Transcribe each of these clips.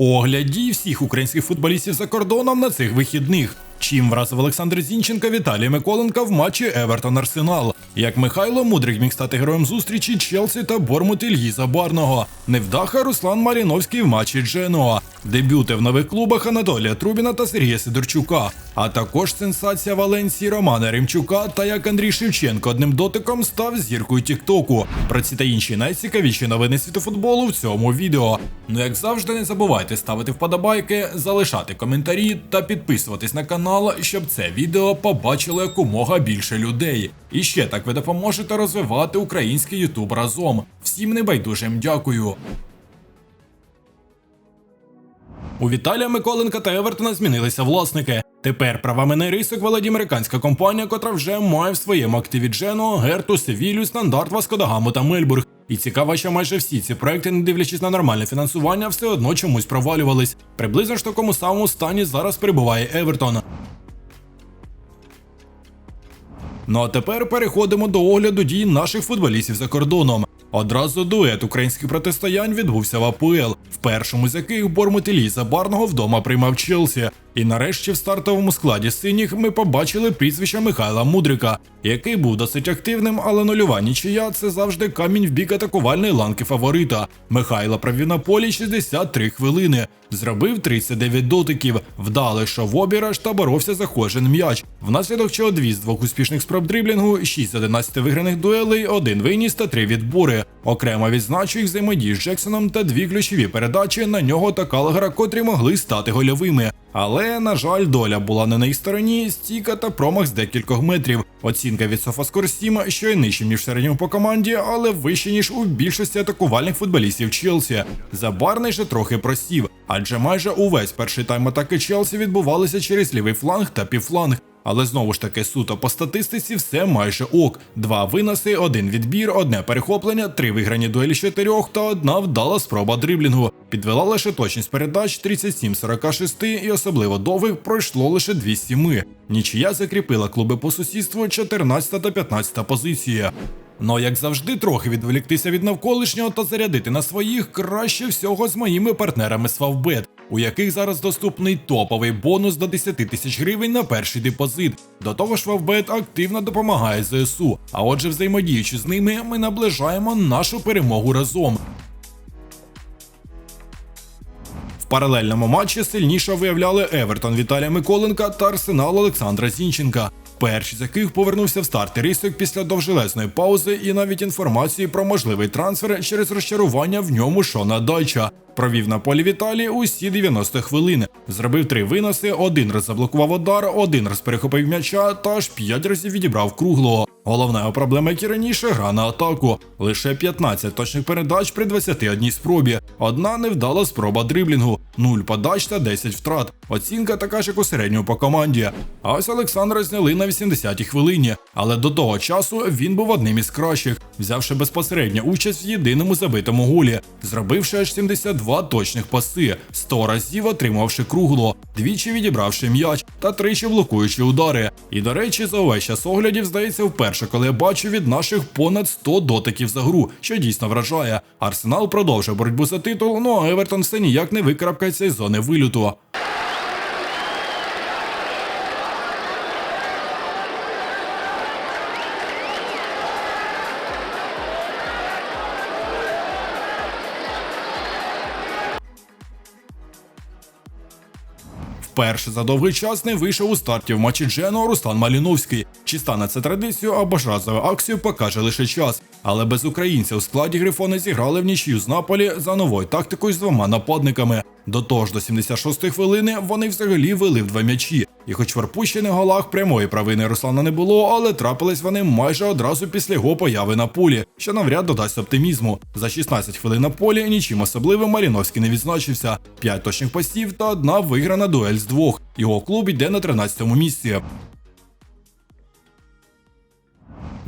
Огляд дій всіх українських футболістів за кордоном на цих вихідних. Чим вразив Олександр Зінченка Віталій Миколенка в матчі Евертон Арсенал. Як Михайло Мудрик міг стати героєм зустрічі Челсі та Бормут Ільї Забарного. Невдаха Руслан Маріновський в матчі Дженуа. Дебюти в нових клубах Анатолія Трубіна та Сергія Сидорчука. А також сенсація Валенсії Романа Римчука та як Андрій Шевченко одним дотиком став зіркою Тіктоку. Про ці та інші найцікавіші новини світу футболу в цьому відео. Ну як завжди, не забувайте ставити вподобайки, залишати коментарі та підписуватись на канал, щоб це відео побачило якомога більше людей. І ще так ви допоможете розвивати український Ютуб разом. Всім небайдужим дякую. У Віталія Миколенка та Евертона змінилися власники. Тепер правами на рисок володіє американська компанія, котра вже має в своєму активі Джено, Герту, Севілю, Стандарт, Васкодагаму та Мельбург. І цікаво, що майже всі ці проекти, не дивлячись на нормальне фінансування, все одно чомусь провалювались. Приблизно ж такому самому стані зараз перебуває Евертон. Ну а тепер переходимо до огляду дій наших футболістів за кордоном. Одразу дует українських протистоянь відбувся в АПЛ, в першому з яких Бормут Іллі Забарного вдома приймав Челсі. І нарешті в стартовому складі синіх ми побачили прізвище Михайла Мудрика, який був досить активним, але нульова нічия це завжди камінь в бік атакувальної ланки фаворита. Михайло провів на полі 63 хвилини, зробив 39 дотиків, вдало йшов в обіраж та боровся за кожен м'яч. Внаслідок чого дві з двох успішних спроб дриблінгу, 6 з 11 виграних дуелей, один виніс та три відбори. Окремо відзначу їх взаємодії з Джексоном та дві ключові передачі на нього та Калагера, котрі могли стати гольовими. Але, на жаль, доля була не на їх стороні, стіка та промах з декількох метрів. Оцінка від Софаскор 7, що й нижче, ніж в середньому по команді, але вище, ніж у більшості атакувальних футболістів Челсі. Забарний же трохи просів, адже майже увесь перший тайм атаки Челсі відбувалися через лівий фланг та півфланг. Але знову ж таки суто по статистиці все майже ок. Два виноси, один відбір, одне перехоплення, три виграні дуелі з чотирьох та одна вдала спроба дриблінгу. Підвела лише точність передач 37-46 і особливо довгих пройшло лише 207. Нічия закріпила клуби по сусідству 14 та 15 позиція. Ну, як завжди, трохи відволіктися від навколишнього та зарядити на своїх краще всього з моїми партнерами з Favbet, у яких зараз доступний топовий бонус до 10 тисяч гривень на перший депозит. До того ж, Favbet активно допомагає ЗСУ. А отже, взаємодіючи з ними, ми наближаємо нашу перемогу разом. В паралельному матчі сильніше виявляли Евертон Віталія Миколенка та Арсенал Олександра Зінченка. Перший з яких повернувся в старти рисок після довжелезної паузи і навіть інформації про можливий трансфер через розчарування в ньому Шона Дайча. Провів на полі Віталії усі 90 хвилин. Зробив три виноси, один раз заблокував удар, один раз перехопив м'яча та аж п'ять разів відібрав круглого. Головна проблема, як і раніше, гра на атаку. Лише 15 точних передач при 21 спробі. Одна невдала спроба дриблінгу, 0 подач та 10 втрат. Оцінка така ж, як у середньому по команді. А ось Олександра зняли на 80-й хвилині, але до того часу він був одним із кращих, взявши безпосередню участь в єдиному забитому голі, зробивши аж 72 точних паси, 100 разів отримавши кругло, двічі відібравши м'яч та тричі блокуючи удари. І до речі, за увесь час оглядів здається вперше, коли я бачу від наших понад 100 дотиків за гру, що дійсно вражає. Арсенал продовжує боротьбу за титул, ну а Евертон все ніяк не викрапкається із зони вилюту. Вперше за довгий час не вийшов у старті в матчі Джено Руслан Маліновський. Чи стане це традицією або ж разовою акцією, покаже лише час. Але без українця у складі Грифони зіграли в нічю з Наполі за новою тактикою з двома нападниками. До того ж, до 76-ї хвилини вони взагалі вели в два м'ячі. І хоч в арпущених голах прямої провини Руслана не було, але трапились вони майже одразу після його появи на полі, що навряд додасть оптимізму. За 16 хвилин на полі нічим особливим Маріновський не відзначився. 5 точних постів та одна виграна дуель з двох. Його клуб йде на 13-му місці.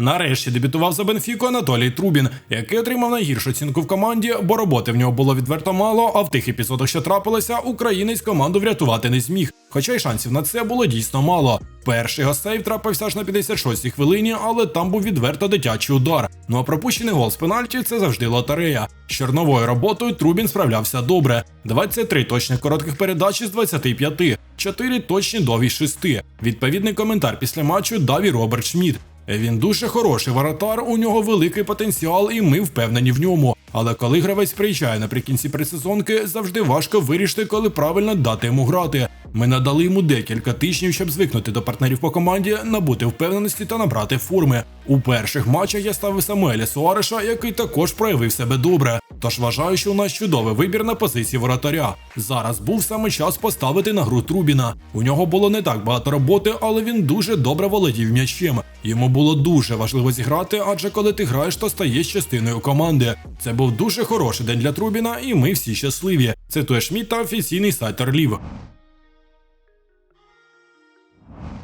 Нарешті дебютував за Бенфіку Анатолій Трубін, який отримав найгіршу оцінку в команді, бо роботи в нього було відверто мало. А в тих епізодах, що трапилося, українець команду врятувати не зміг. Хоча й шансів на це було дійсно мало. Перший його сейв трапився аж на 56-й хвилині, але там був відверто дитячий удар. Ну а пропущений гол з пенальті це завжди лотерея. З чорновою роботою Трубін справлявся добре. 23 точних коротких передач із 25, 4 точні з 6. Відповідний коментар після матчу дав і Роберт Шмідт. Він дуже хороший воротар, у нього великий потенціал, і ми впевнені в ньому. Але коли гравець приїжджає наприкінці предсезонки, завжди важко вирішити, коли правильно дати йому грати. Ми надали йому декілька тижнів, щоб звикнути до партнерів по команді, набути впевненості та набрати форми. У перших матчах я ставив Самуеля Суареша, який також проявив себе добре. Тож вважаю, що у нас чудовий вибір на позиції воротаря. Зараз був саме час поставити на гру Трубіна. У нього було не так багато роботи, але він дуже добре володів м'ячем. Йому було дуже важливо зіграти, адже коли ти граєш, то стаєш частиною команди. Це був дуже хороший день для Трубіна, і ми всі щасливі. Цитує Шміт та офіційний сайт Орлів.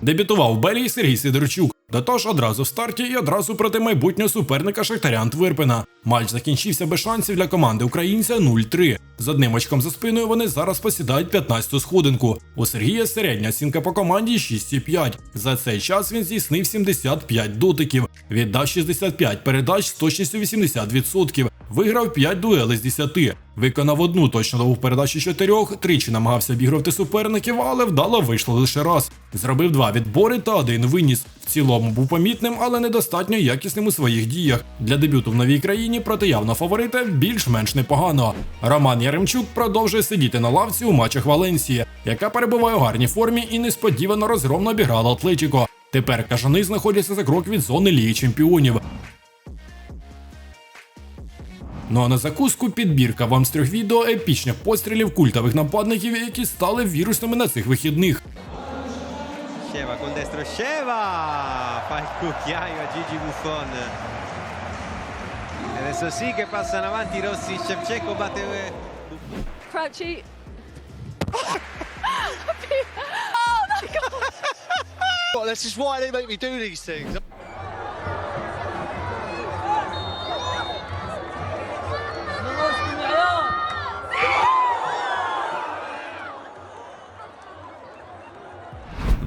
Дебютував в Сергій Сидорчук. До того ж, одразу в старті і одразу проти майбутнього суперника Шахтаря Антверпена. Матч закінчився без шансів для команди українця 0-3. З одним очком за спиною вони зараз посідають 15-ту сходинку. У Сергія середня оцінка по команді 6,5. За цей час він здійснив 75 дотиків, віддав 65 передач з точністю 80%. Виграв 5 дуелей з 10. Виконав одну точно нову передачу з чотирьох, тричі намагався обігрувати суперників, але вдало вийшло лише раз. Зробив два відбори та один виніс. В цілому був помітним, але недостатньо якісним у своїх діях. Для дебюту в новій країні проти явно фаворита більш-менш непогано. Роман Яремчук продовжує сидіти на лавці у матчах Валенсії, яка перебуває у гарній формі і несподівано розгромно обіграла Атлетіко. Тепер кажани знаходяться за крок від зони Ліги Чемпіонів. Ну а на закуску підбірка вам з трьох відео епічних пострілів культових нападників, які стали вірусними на цих вихідних. Fa il cucchiaio a Gigi Buffon. E adesso sì che passano avanti Rossi, Shevchenko batte Crouchy. Well, this is why they make me do these things.